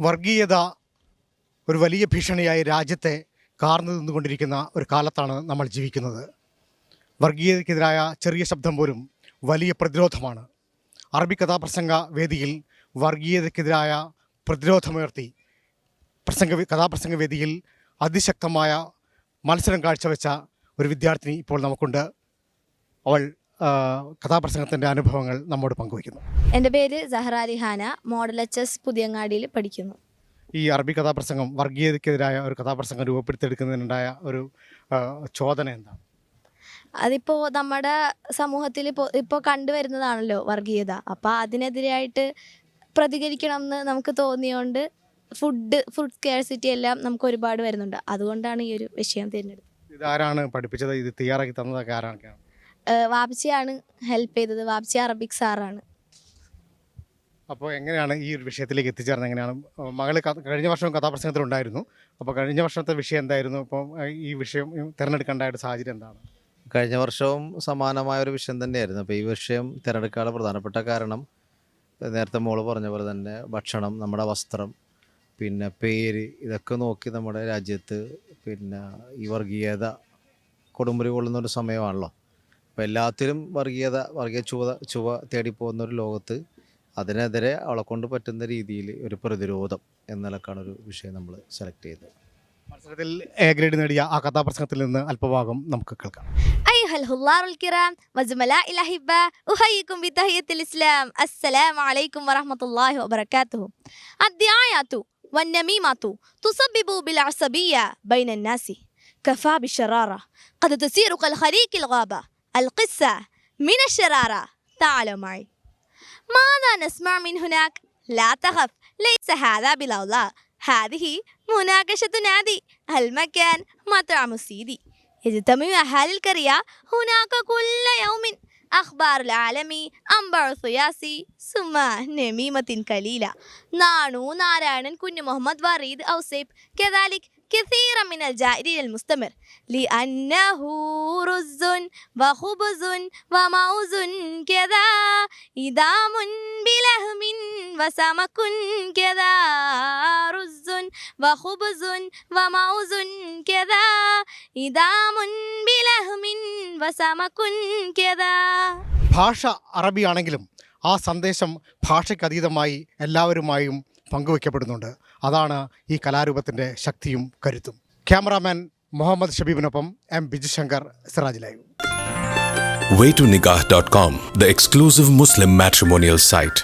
വർഗീയത ഒരു വലിയ ഭീഷണിയായി രാജ്യത്തെ കാർന്നു നിന്നുകൊണ്ടിരിക്കുന്ന ഒരു കാലത്താണ് നമ്മൾ ജീവിക്കുന്നത്. വർഗീയതയ്ക്കെതിരായ ചെറിയ ശബ്ദം പോലും വലിയ പ്രതിരോധമാണ്. അറബി കഥാപ്രസംഗ വേദിയിൽ വർഗീയതയ്ക്കെതിരായ പ്രതിരോധമുയർത്തി പ്രസംഗ കഥാപ്രസംഗ വേദിയിൽ അതിശക്തമായ മത്സരം കാഴ്ചവെച്ച ഒരു വിദ്യാർത്ഥിനി ഇപ്പോൾ നമുക്കുണ്ട്. അവൾ കഥാപ്രസംഗത്തിന്റെ അനുഭവങ്ങൾ നമ്മോട് പങ്കുവയ്ക്കുന്നു. എന്റെ പേര് Sahra Alihana model H S പുതിയങ്ങാടിയിൽ പഠിക്കുന്നു. ഈ അറബി കഥാപ്രസംഗം വർഗീയതയ്ക്കെതിരായ ഒരു കഥാപ്രസംഗം രൂപപ്പെടുത്തിയെടുക്കുന്നതിനുണ്ടായ ഒരു ചോദന എന്താണ്? അതിപ്പോൾ നമ്മുടെ സമൂഹത്തിൽ ഇപ്പോൾ ഇപ്പോൾ കണ്ടുവരുന്നതാണല്ലോ വർഗീയത. അപ്പോൾ അതിനെതിരായിട്ട് പ്രതികരിക്കണം എന്ന് നമുക്ക് തോന്നിയോണ്ട് ഫുഡ് ഫുഡ് സ്കേഴ്സിറ്റി എല്ലാം നമുക്ക് ഒരുപാട് വരുന്നുണ്ട്. അതുകൊണ്ടാണ് ഈ ഒരു വിഷയം തിരഞ്ഞെടുത്തത്. ഇതാരാണ് പഠിപ്പിച്ചത്? ഇത് തയ്യാറാക്കി തന്നതൊക്കെ ആരാണ്? വാപ്ചിയാണ് ഹെൽപ്പ് ചെയ്തത്. വാപ്ചി അറബിക് സാറാണ്. അപ്പോൾ എങ്ങനെയാണ് ഈ ഒരു വിഷയത്തിലേക്ക് എത്തിച്ചേർന്നത്? എങ്ങനെയാണ്? മകൾ കഴിഞ്ഞ വർഷം കഥാപ്രസംഗത്തിൽ ഉണ്ടായിരുന്നു അപ്പോൾ കഴിഞ്ഞ വർഷത്തെ വിഷയം എന്തായിരുന്നു? അപ്പോൾ ഈ വിഷയം തിരഞ്ഞെടുക്കേണ്ട സാഹചര്യം എന്താണ്? കഴിഞ്ഞ വർഷവും സമാനമായ ഒരു വിഷയം തന്നെയായിരുന്നു. അപ്പോൾ ഈ വിഷയം തിരഞ്ഞെടുക്കാനുള്ള പ്രധാനപ്പെട്ട കാരണം നേരത്തെ മോൾ പറഞ്ഞ പോലെ തന്നെ ഭക്ഷണം നമ്മുടെ വസ്ത്രം പിന്നെ പേര് ഇതൊക്കെ നോക്കി നമ്മുടെ രാജ്യത്ത് പിന്നെ ഈ വർഗീയത കൊടുമുറി കൊള്ളുന്ന ഒരു സമയമാണല്ലോ. അപ്പോൾ എല്ലാത്തിലും വർഗീയത വർഗീയ ചുവ ചുവ തേടിപ്പോകുന്ന ഒരു ലോകത്ത് അതിനെതിരെ അവളെ കൊണ്ട് പറ്റുന്ന രീതിയിൽ ഒരു പ്രതിരോധം എന്ന നിലക്കാണ് ഒരു വിഷയം നമ്മൾ സെലക്ട് ചെയ്തത് മത്സരത്തിൽ എ ഗ്രേഡ് നേടിയ ആ കഥാപ്രസംഗത്തിൽ നിന്ന് അല്പഭാഗം നമുക്ക് കേൾക്കാം أيها الحضار الكرام وزملاء الأحباء أحييكم بتحية الإسلام السلام عليكم ورحمة الله وبركاته الدعايات والنميمة تسبب بالعصبية بين الناس كفى بالشرارة قد تسير كالخريق الغابة القصة من الشرارة. تعالوا معي. ماذا نسمع من هناك؟ لا تخف ليس هذا بالأولاء هذه مناقشة نادي المكان مطعم سيدي. يجتمع أهالي القرية هناك كل يوم. أخبار العالم أنبار سياسي ثم نميمة قليلة. نانو نارانن كن محمد وريد أو سيب كذلك كثيرا من الجائرين المستمر لأنه رز وخبز وموز كذا إدام بلحم وسمك كذا رز وخبز وموز كذا إدام بلحم وسمك كذا ഭാഷ അറബിയാണെങ്കിലും ആ സന്ദേശം ഭാഷയ്ക്ക് അതീതമായി എല്ലാവരുമായും പങ്കുവയ്ക്കപ്പെടുന്നുണ്ട് അതാണ് ഈ കലാരൂപത്തിന്റെ ശക്തിയും കരുത്തും. Cameraman Muhammad ഷബീബിനൊപ്പം M Bijushankar Siraj live. Waytonikah.com, the exclusive Muslim matrimonial site.